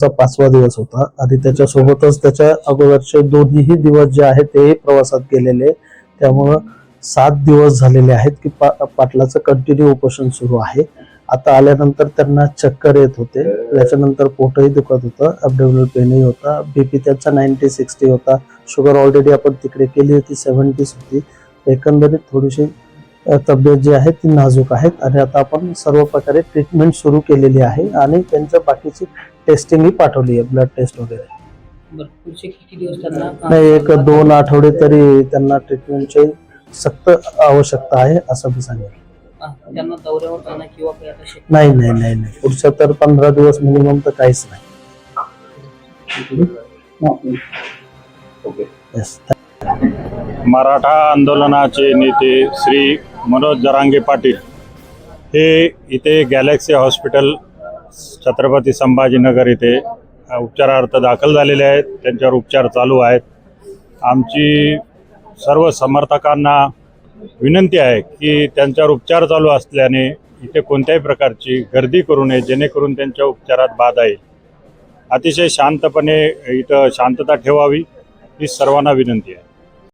चा पाचवा दिवस होता. आणि त्याच्यासोबतच त्याच्या अगोदरचे दोन्हीही दिवस जे आहेत तेही प्रवासात गेलेले. त्यामुळं सात दिवस झालेले आहेत की पा पाटलाचं कंटिन्यू उपोषण सुरू आहे. आता आल्यानंतर त्यांना चक्कर येत होते. त्याच्यानंतर पोटही दुखत होतं. अबडेबल पेनही होता. बीपी त्यांचा नाईन्टी सिक्स्टी होता. शुगर ऑलरेडी आपण तिकडे केली होती सेव्हन्टीज होती एकंदरीत थोडीशी तब्येत जी आहे ती नाजूक आहेत आणि आता आपण सर्व प्रकारे ट्रीटमेंट सुरू केलेली आहे आणि त्यांच्या बाकीची टेस्टिंगही पाठवली आहे ब्लड टेस्ट वगैरे. नाही एक दोन आठवडे तरी त्यांना ट्रीटमेंटची सक्त आवश्यकता आहे असं मी सांगेल हा, नाही नाही नाही नाही. पुढच्या तर पंधरा दिवस मिनिमम तर काहीच नाही. Yes. मराठा आंदोलनाचे नेते श्री मनोज जरांगे पाटील हे इथे गॅलेक्सी हॉस्पिटल छत्रपती संभाजीनगर इथे उपचारार्थ दाखल झालेले आहेत. त्यांच्यावर उपचार चालू आहेत. आमची सर्व समर्थकांना विनंती आहे की त्यांच्यावर उपचार चालू असल्याने इथे कोणत्याही प्रकारची गर्दी करू नये जेणेकरून त्यांच्या उपचारात बाधा येईल. अतिशय शांतपणे इथं शांतता ठेवावी ही सर्वांना विनंती आहे.